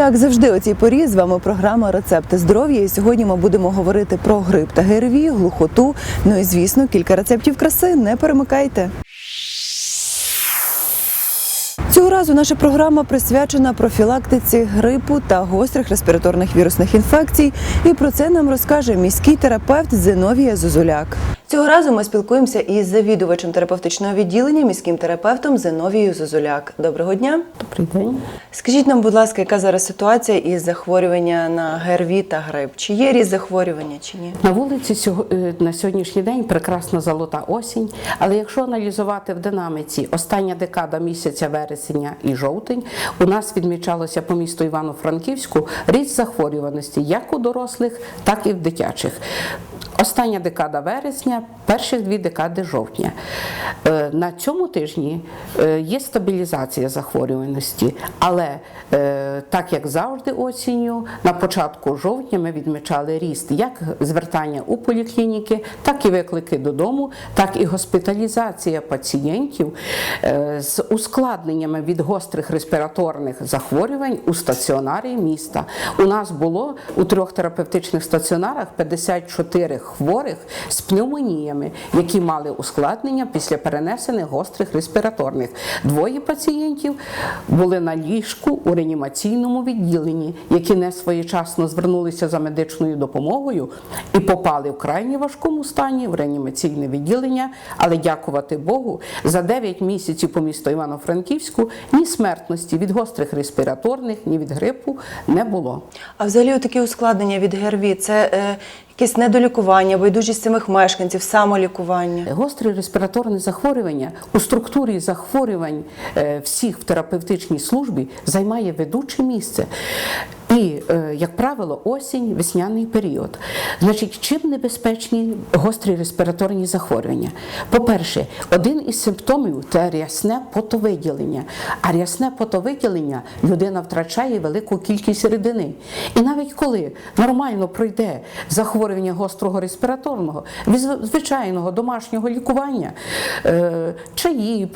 Як завжди, у цій порі з вами програма Рецепти здоров'я. І сьогодні ми будемо говорити про грип та ГРВІ, глухоту. Ну і звісно, кілька рецептів краси. Не перемикайте. Цього разу наша програма присвячена профілактиці грипу та гострих респіраторних вірусних інфекцій. І про це нам розкаже міський терапевт Зиновія Зозуляк. Цього разу ми спілкуємося із завідувачем терапевтичного відділення, міським терапевтом Зиновією Зозуляк. Доброго дня. Добрий день. Скажіть нам, будь ласка, яка зараз ситуація із захворювання на ГРВІ та грип? Чи є різні захворювання, чи ні? На вулиці е, на сьогоднішній день прекрасна золота осінь. Але якщо аналізувати в динаміці остання декада місяця вересня і жовтень, у нас відмічалося по місту Івано-Франківську ріст захворюваності як у дорослих, так і в дитячих. Остання декада вересня, перші дві декади жовтня. Е, На цьому тижні е, є стабілізація захворюваності, але е, так як завжди осінню, на початку жовтня ми відмічали ріст як звертання у поліклініки, так і виклики додому, так і госпіталізація пацієнтів з ускладненнями від гострих респіраторних захворювань у стаціонарі міста. У нас було у трьох терапевтичних стаціонарах 54 хворих з пневмоніями, які мали ускладнення після перенесених гострих респіраторних. Двоє пацієнтів були на ліжку у реанімаційному відділенні, які не своєчасно звернулися за медичною допомогою і попали в крайні важкому стані в реанімаційне відділення. Але дякувати Богу, за 9 місяців по місту Івано-Франківську ні смертності від гострих респіраторних, ні від грипу не було. А взагалі такі ускладнення від ГРВІ – це е, якесь недолікування, байдужість самих мешканців, самолікування. Гострі респіраторні захворювання у структурі захворювань е, всіх в терапевтичній службі займає ведуче місце. І, е, як правило, осінь, весняний період. Значить, чим небезпечні гострі респіраторні захворювання? По-перше, один із симптомів це рясне потовиділення. А рясне потовиділення людина втрачає велику кількість рідини. І навіть коли нормально пройде захворювання гострого респіраторного, від звичайного домашнього лікування, е, чаї,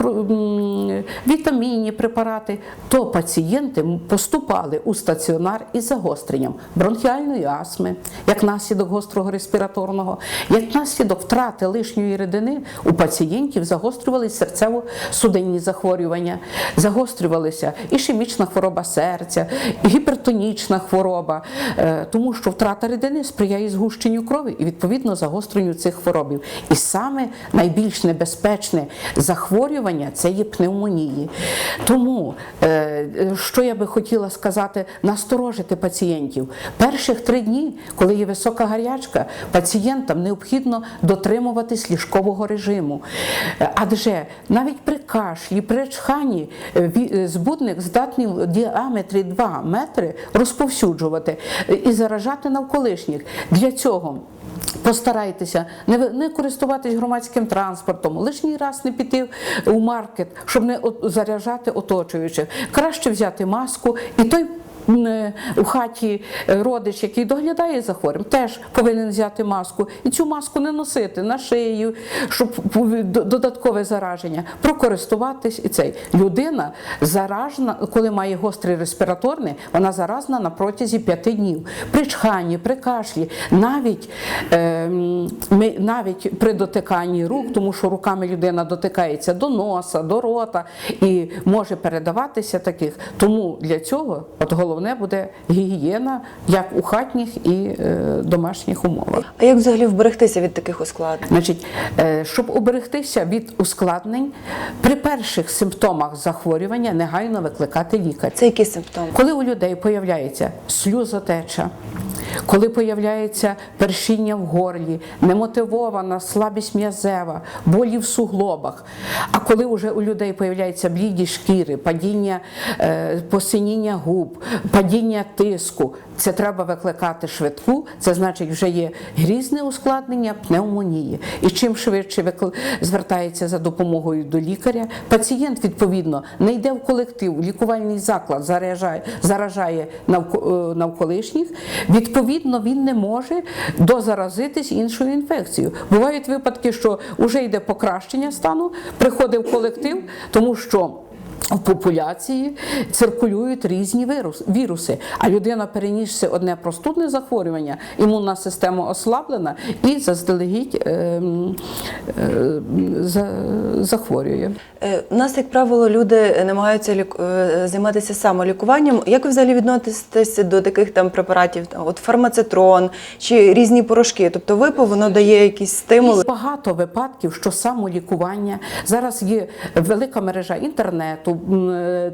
вітамінні препарати, то пацієнти поступали у стаціонар із загостренням бронхіальної астми, як наслідок гострого респіраторного, як наслідок втрати лишньої рідини у пацієнтів загострювалися серцево-судинні захворювання, загострювалися ішемічна хвороба серця, гіпертонічна хвороба, е, тому що втрата рідини сприяє згущенню крові і відповідно загостренню цих хворобів. І саме найбільш небезпечне захворювання це є пневмонії. Тому, е, що я би хотіла сказати, насторожити пацієнтів. Перших три дні, коли є висока гарячка, пацієнтам необхідно дотримуватись ліжкового режиму. Е, Адже навіть при кашлі, при чханні е, е, збудник здатний в діаметрі 2 метри розповсюджувати і заражати навколишніх. Для цього Постарайтеся не, не користуватись громадським транспортом, лишній раз не піти у маркет, щоб не заряджати оточуючих. Краще взяти маску і той. У хаті е, родич, який доглядає за хворим, теж повинен взяти маску і цю маску не носити на шию, щоб додаткове зараження, прокористуватись і цей людина заражена, коли має гострий респіраторний, вона заразна на протязі п'яти днів. При чханні, при кашлі, навіть, е, навіть при дотиканні рук, тому що руками людина дотикається до носа, до рота і може передаватися таких. Тому для цього от головне буде гігієна як у хатніх і е, домашніх умовах. А як взагалі вберегтися від таких ускладнень? Значить, е, щоб уберегтися від ускладнень, при перших симптомах захворювання негайно викликати лікаря. Це які симптоми? Коли у людей появляється сльозотеча, коли появляється першіння в горлі, немотивована слабість м'язева, болі в суглобах, а коли вже у людей появляється бліді шкіри, падіння е, посиніння губ, падіння тиску, це треба викликати швидку, це значить вже є грізне ускладнення пневмонії. І чим швидше викл- звертається за допомогою до лікаря, пацієнт відповідно не йде в колектив, лікувальний заклад заражає, заражає е, навколишніх. Відповідно, він не може дозаразитись іншою інфекцією. Бувають випадки, що вже йде покращення стану, приходить в колектив, тому що в популяції циркулюють різні віруси, а людина, перенісши одне простудне захворювання, імунна система ослаблена і заздалегідь е, е, за- захворює. Е, У нас, як правило, люди намагаються ліку- е, займатися самолікуванням. Як ви взагалі відноситесь до таких там препаратів, от фармацетрон чи різні порошки? Тобто випив, воно дає якісь стимули. Є багато випадків, що самолікування зараз є велика мережа інтернету,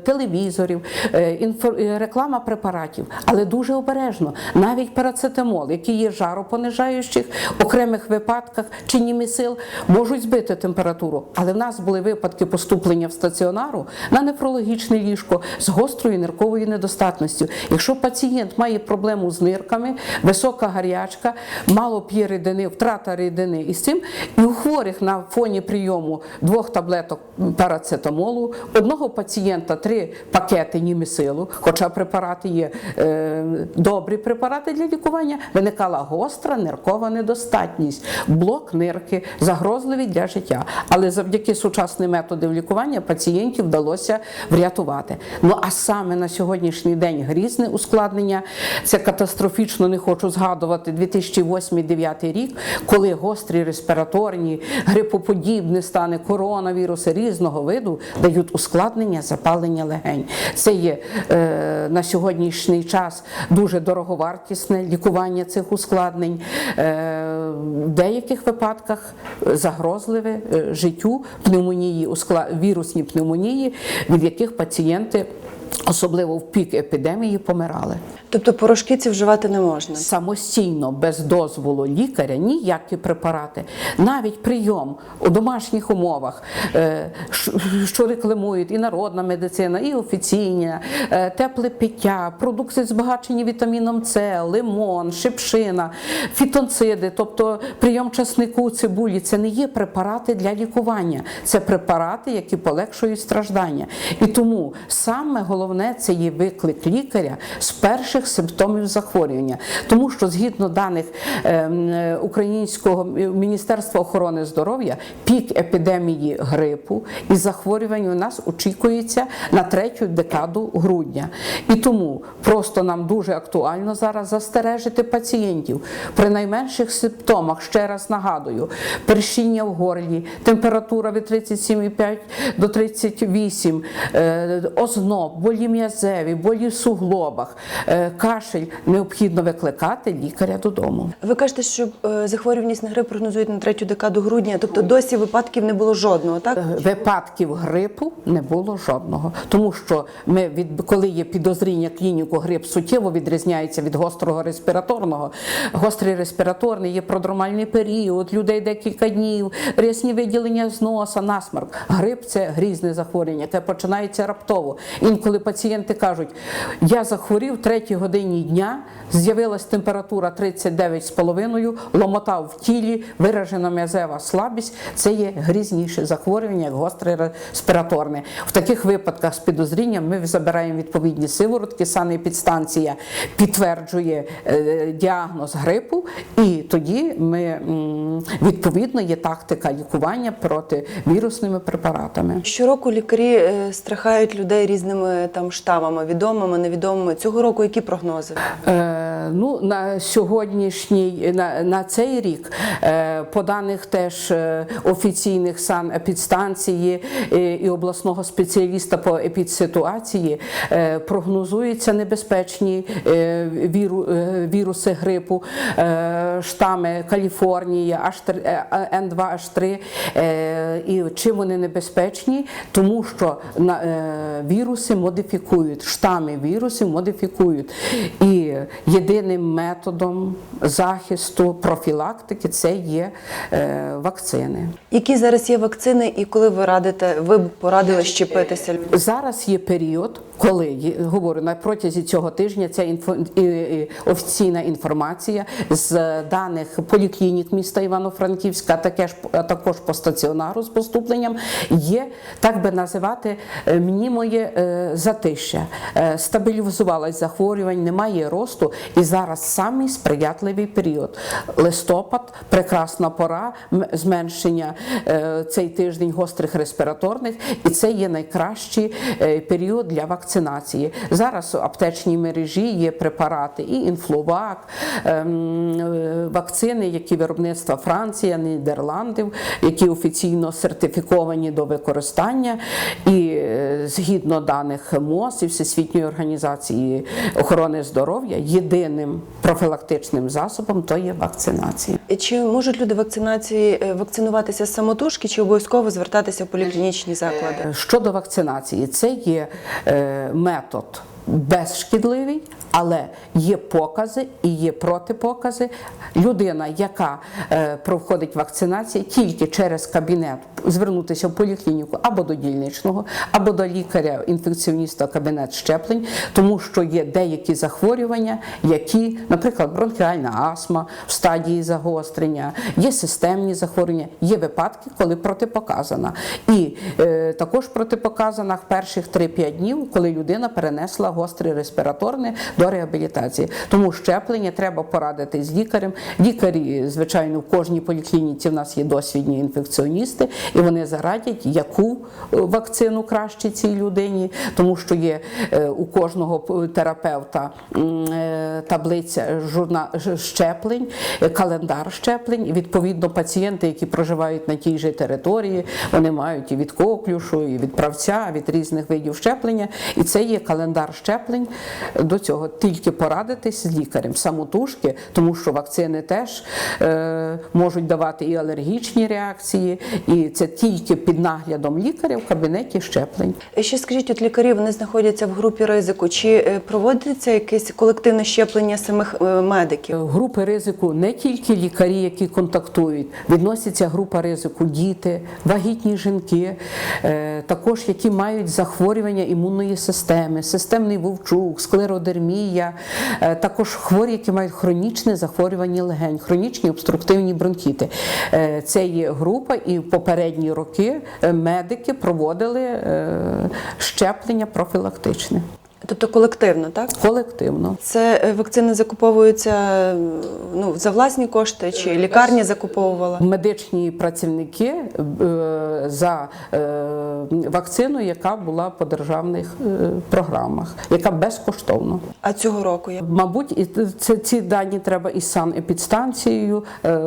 телевізорів, е, е, реклама препаратів, але дуже обережно. Навіть парацетамол, який є жаропонижаючих, в окремих випадках чи німісил, можуть збити температуру. Але в нас були випадки поступлення в стаціонару на нефрологічне ліжко з гострою нирковою недостатністю. Якщо пацієнт має проблему з нирками, висока гарячка, мало п'є рідини, втрата рідини і з цим, і у хворих на фоні прийому двох таблеток парацетамолу, одного пацієнта три пакети німісилу, хоча препарати є е, добрі препарати для лікування, виникала гостра ниркова недостатність, блок нирки, загрозливий для життя. Але завдяки сучасним методам лікування пацієнтів вдалося врятувати. Ну а саме на сьогоднішній день грізне ускладнення це катастрофічно не хочу згадувати 2008-2009 рік, коли гострі респіраторні, грипоподібні стани, коронавіруси різного виду дають ускладнення запалення легень. Це є е, на сьогоднішній час дуже дороговартісне лікування цих ускладнень. Е, в деяких випадках загрозливе е, життю пневмонії, вірусні пневмонії, від яких пацієнти. Особливо в пік епідемії помирали Тобто порошки ці вживати не можна. самостійно без дозволу лікаря ніякі препарати, навіть прийом у домашніх умовах, е, що рекламують і народна медицина, і офіційна, е, тепле пиття, продукти збагачені вітаміном С, лимон, шипшина, фітонциди, тобто прийом часнику, цибулі, це не є препарати для лікування, це препарати, які полегшують страждання. І тому саме головне це є виклик лікаря з перших симптомів захворювання, тому що згідно даних ем, е, Українського Міністерства охорони здоров'я, пік епідемії грипу і захворювань у нас очікується на третю декаду грудня. І тому просто нам дуже актуально зараз застережити пацієнтів при найменших симптомах. Ще раз нагадую: першіння в горлі, температура від 37,5 до 38, е, озноб, болі м'язеві, болі в суглобах, е, кашель, необхідно викликати лікаря додому. Ви кажете, що е, захворюваність на грип прогнозують на третю декаду грудня, тобто досі випадків не було жодного, так? Випадків грипу не було жодного, тому що ми від коли є підозріння клініку, грип суттєво відрізняється від гострого респіраторного. Гострий респіраторний є продромальний період, людей декілька днів, рясні виділення з носа, насморк. Грип це грізне захворювання, яке починається раптово. Інколи пацієнти кажуть, я захворів в третій годині дня, з'явилась температура 39,5, ломота в тілі, виражена м'язева слабість. Це є грізніше захворювання, як гостре респіраторне. В таких випадках з підозрінням ми забираємо відповідні сиворотки, санепідстанція підтверджує е, діагноз грипу, і тоді ми відповідно є тактика лікування проти вірусними препаратами. Щороку лікарі е, страхають людей різними там штамами, відомими, невідомими. Цього року які прогнози? Е, ну, на сьогоднішній, на, на цей рік, е, по даних теж е, офіційних санепідстанції е, і обласного спеціаліста по епідситуації, прогнозуються небезпечні віру, віруси грипу, штами Каліфорнія, H3, е, N2H3. Е, і чим вони небезпечні? Тому що віруси модифікують, штами вірусів модифікують. І єдиним методом захисту, профілактики це є е, вакцини. Які зараз є вакцини, і коли ви радите, ви б порадили щепитися? Зараз є період, коли говорю на протязі цього тижня ця інфо, офіційна інформація з даних поліклінік міста Івано-Франківська, таке ж також по стаціонару з поступленням, є так би називати е, е, затища. Е, Стабілізувалось захворювань, немає росту, І зараз самий сприятливий період. Листопад, прекрасна пора зменшення е, цей тиждень гострих респіраторних, і це є найкращий е, період для вакцинації. Зараз у аптечній мережі є препарати і інфлувак, ем, е, вакцини, які виробництва Франція, Нідерландів, які офіційно сертифіковані до використання, і згідно даних МОЗ і Всесвітньої організації охорони здоров'я, єдиним профілактичним засобом то є вакцинація. Чи можуть люди вакцинації е, вакцинуватися з самотужки, чи обов'язково звертатися в поліклінічні заклади? Е, Щодо вакцинації, це є е, метод безшкідливий, але є покази і є протипокази. Людина, яка е, проходить вакцинацію, тільки через кабінет звернутися в поліклініку або до дільничного, або до лікаря інфекціоніста кабінет щеплень, тому що є деякі захворювання, які, наприклад, бронхіальна астма в стадії загострення, є системні захворювання, є випадки, коли протипоказана. І е, також протипоказана в перших 3-5 днів, коли людина перенесла гостре респіраторне до реабілітації. Тому щеплення треба порадити з лікарем. Лікарі, звичайно, в кожній поліклініці в нас є досвідні інфекціоністи, і вони зарадять, яку е, вакцину краще цій людині, тому що є е, у кожного терапевта е, таблиця щеплень, календар щеплень. І відповідно пацієнти, які проживають на тій же території, вони мають і від коклюшу, і від правця, від різних видів щеплення. І це є календар щеплень. До цього тільки порадитись з лікарем самотужки, тому що вакцини теж е, можуть давати і алергічні реакції, і це тільки під наглядом лікаря в кабінеті щеплень. Ще скажіть, от лікарі вони знаходяться в групі ризику. Чи е, проводиться якесь колективне щеплення самих е, медиків? Групи ризику не тільки лікарі, які контактують, відноситься група ризику діти, вагітні жінки, е, також які мають захворювання імунної системи, системний вовчук, склеродермія, е, також хворі, які мають хронічне захворювання легень, хронічні обструктивні бронхіти. Е, Це є група, і в попередні роки е, медики проводили щеплення профілактичне Тобто колективно, так? колективно. Це е, вакцини закуповуються е, ну, за власні кошти, чи лікарня закуповувала? медичні працівники е, за е, вакцину, яка була по державних е, програмах, яка безкоштовно. А цього року як? Мабуть, і це ці дані треба із санепідстанцією. Е,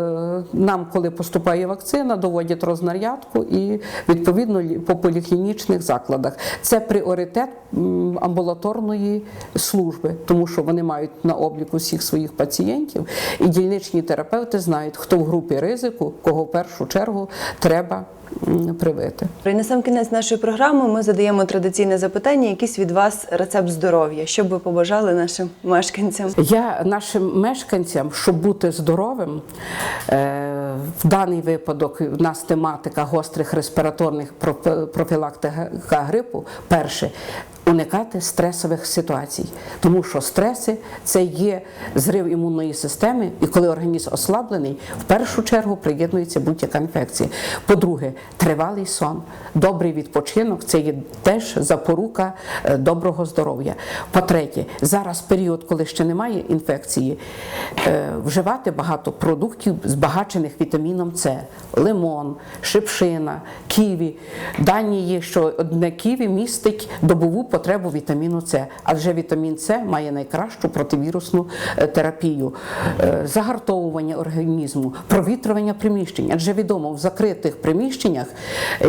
Нам, коли поступає вакцина, доводять рознарядку і відповідно лі- по поліклінічних закладах. Це пріоритет м, амбулаторної служби, тому що вони мають на обліку всіх своїх пацієнтів, і дільничні терапевти знають, хто в групі ризику, кого в першу чергу треба привити. І на сам кінець нашої програми ми задаємо традиційне запитання, якийсь від вас рецепт здоров'я. Що б ви побажали нашим мешканцям? Я нашим мешканцям, щоб бути здоровим, е, в даний випадок в нас тематика гострих респіраторних проф- профілактика грипу. Перше. Уникати стресових ситуацій, тому що стреси це є зрив імунної системи, і коли організм ослаблений, в першу чергу приєднується будь-яка інфекція. По-друге, тривалий сон, добрий відпочинок це є теж запорука е, доброго здоров'я. По-третє, зараз період, коли ще немає інфекції, е, вживати багато продуктів, збагачених вітаміном С, лимон, шипшина, ківі. Дані є, що одне ківі містить добову потребу вітаміну С, адже вітамін С має найкращу противірусну е, терапію, Е, загартовування організму, провітрювання приміщень. Адже відомо, в закритих приміщеннях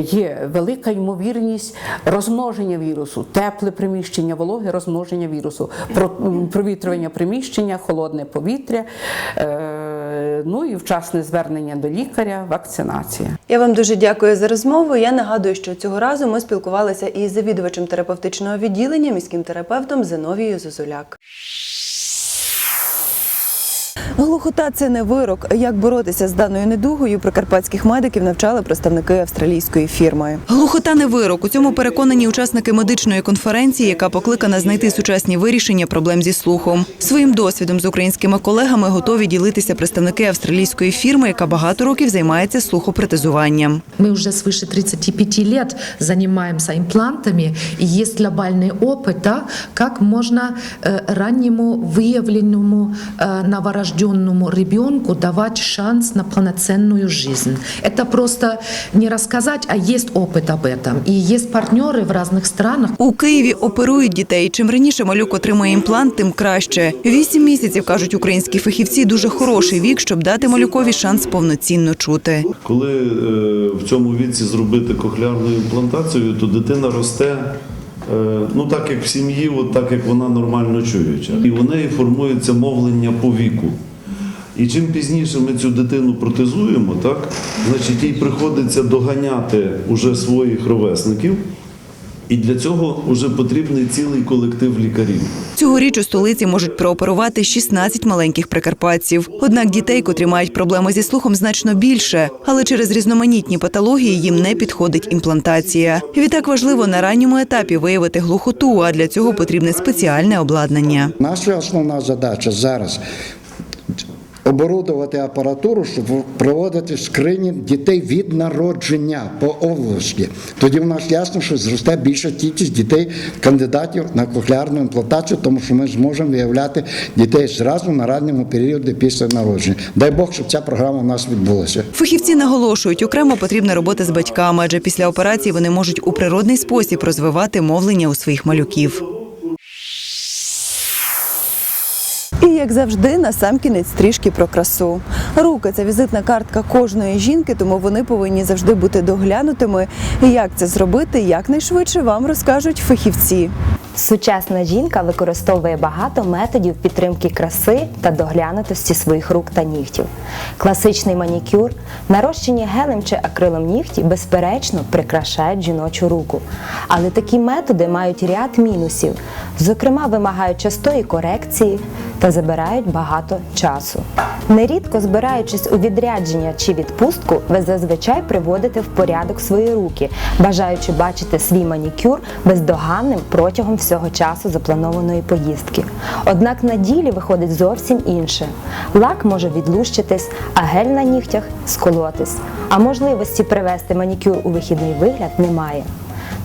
є велика ймовірність розмноження вірусу, тепле приміщення, вологе розмноження вірусу, провітрювання приміщення, холодне повітря, е, ну і вчасне звернення до лікаря, вакцинація. Я вам дуже дякую за розмову. Я нагадую, що цього разу ми спілкувалися із завідувачем терапевтичного відділення, міським терапевтом Зиновією Зозуляк. Глухота це не вирок. Як боротися з даною недугою, прикарпатських медиків навчали представники австралійської фірми. Глухота не вирок. У цьому переконані учасники медичної конференції, яка покликана знайти сучасні вирішення проблем зі слухом. Своїм досвідом з українськими колегами готові ділитися представники австралійської фірми, яка багато років займається слухопротезуванням. Мы уже свыше 35 лет занимаемся имплантами, и есть глобальный опыт, да, как можно э, раннему выявленному э, новорожденному ребенку давать шанс на полноценную жизнь. Это просто не рассказать, а есть опыт об этом. И есть партнеры в разных странах, У Києві оперують дітей. Чим раніше малюк отримає імплант, тим краще. Вісім місяців кажуть українські фахівці. Дуже хороший вік, щоб дати малюкові шанс повноцінно чути. Коли е, в цьому віці зробити кохлеарну імплантацію, то дитина росте. е, Ну, так як в сім'ї, от так як вона нормально чуюча. І у неї формується мовлення по віку. І чим пізніше ми цю дитину протезуємо, так, значить їй приходиться доганяти уже своїх ровесників. І для цього вже потрібний цілий колектив лікарів. Цьогоріч у столиці можуть прооперувати 16 маленьких прикарпатців. Однак дітей, котрі мають проблеми зі слухом, значно більше, але через різноманітні патології їм не підходить імплантація. Відтак важливо на ранньому етапі виявити глухоту, а для цього потрібне спеціальне обладнання. Наша основна задача зараз оборудувати апаратуру, щоб проводити скринінг дітей від народження по області. Тоді в нас ясно, що зросте більша кількість дітей, кандидатів на кохлеарну імплантацію, тому що ми зможемо виявляти дітей зразу на ранньому періоді після народження. Дай Бог, щоб ця програма у нас відбулася. Фахівці наголошують, окремо потрібна робота з батьками, адже після операції вони можуть у природний спосіб розвивати мовлення у своїх малюків. Як завжди, на сам кінець трішки про красу. Руки це візитна картка кожної жінки, тому вони повинні завжди бути доглянутими. Як це зробити, якнайшвидше вам розкажуть фахівці. Сучасна жінка використовує багато методів підтримки краси та доглянутості своїх рук та нігтів. Класичний манікюр, нарощені гелем чи акрилом нігті, безперечно, прикрашають жіночу руку. Але такі методи мають ряд мінусів, зокрема, вимагають частої корекції та забирають багато часу. Нерідко збираючись у відрядження чи відпустку, ви зазвичай приводите в порядок свої руки, бажаючи бачити свій манікюр бездоганним протягом всього часу запланованої поїздки. Однак на ділі виходить зовсім інше. Лак може відлущитись, а гель на нігтях сколотись. А можливості привести манікюр у вихідний вигляд немає.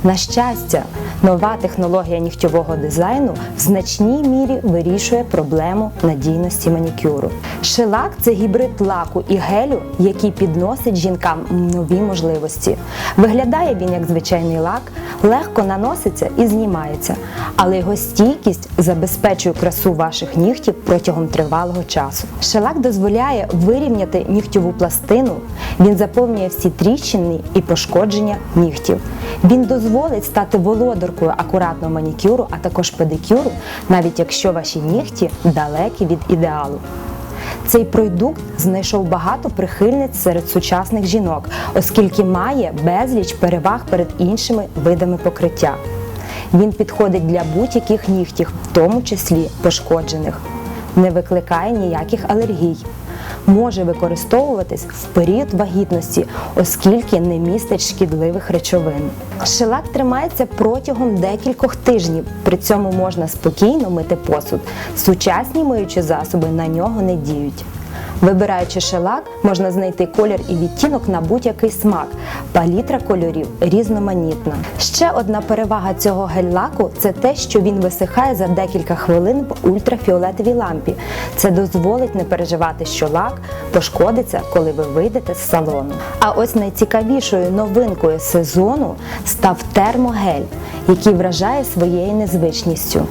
На щастя, нова технологія нігтьового дизайну в значній мірі вирішує проблему надійності манікюру. Шелак це гібрид лаку і гелю, який підносить жінкам нові можливості. Виглядає він як звичайний лак, легко наноситься і знімається, але його стійкість забезпечує красу ваших нігтів протягом тривалого часу. Шелак дозволяє вирівняти нігтьову пластину, він заповнює всі тріщини і пошкодження нігтів. Він дозволить стати володаркою акуратного манікюру, а також педикюру, навіть якщо ваші нігті далекі від ідеалу. Цей продукт знайшов багато прихильниць серед сучасних жінок, оскільки має безліч переваг перед іншими видами покриття. Він підходить для будь-яких нігтів, в тому числі пошкоджених, не викликає ніяких алергій. Може використовуватись в період вагітності, оскільки не містить шкідливих речовин. Шелак тримається протягом декількох тижнів. При цьому можна спокійно мити посуд. Сучасні миючі засоби на нього не діють. Вибираючи шелак, можна знайти колір і відтінок на будь-який смак. Палітра кольорів різноманітна. Ще одна перевага цього гель-лаку – це те, що він висихає за декілька хвилин в ультрафіолетовій лампі. Це дозволить не переживати, що лак пошкодиться, коли ви вийдете з салону. А ось найцікавішою новинкою сезону став термогель, який вражає своєю незвичністю.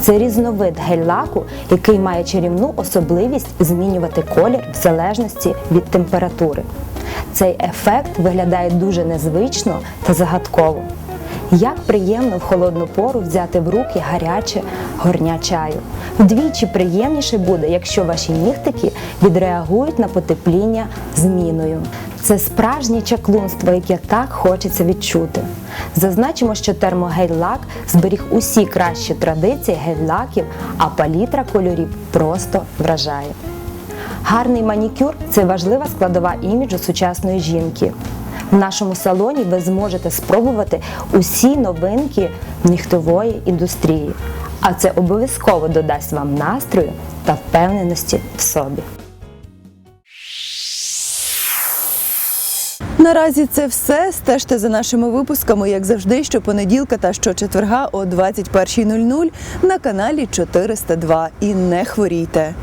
Це різновид гель-лаку, який має чарівну особливість змінювати колір в залежності від температури. Цей ефект виглядає дуже незвично та загадково. Як приємно в холодну пору взяти в руки гаряче горня чаю. Вдвічі приємніше буде, якщо ваші нігтики відреагують на потепління зміною. Це справжнє чаклунство, яке так хочеться відчути. Зазначимо, що термогель-лак зберіг усі кращі традиції гель-лаків, а палітра кольорів просто вражає. Гарний манікюр це важлива складова іміджу сучасної жінки. В нашому салоні ви зможете спробувати усі новинки нігтової індустрії, а це обов'язково додасть вам настрою та впевненості в собі. Наразі це все. Стежте за нашими випусками, як завжди, щопонеділка та щочетверга о 21.00 на каналі 402. І не хворійте.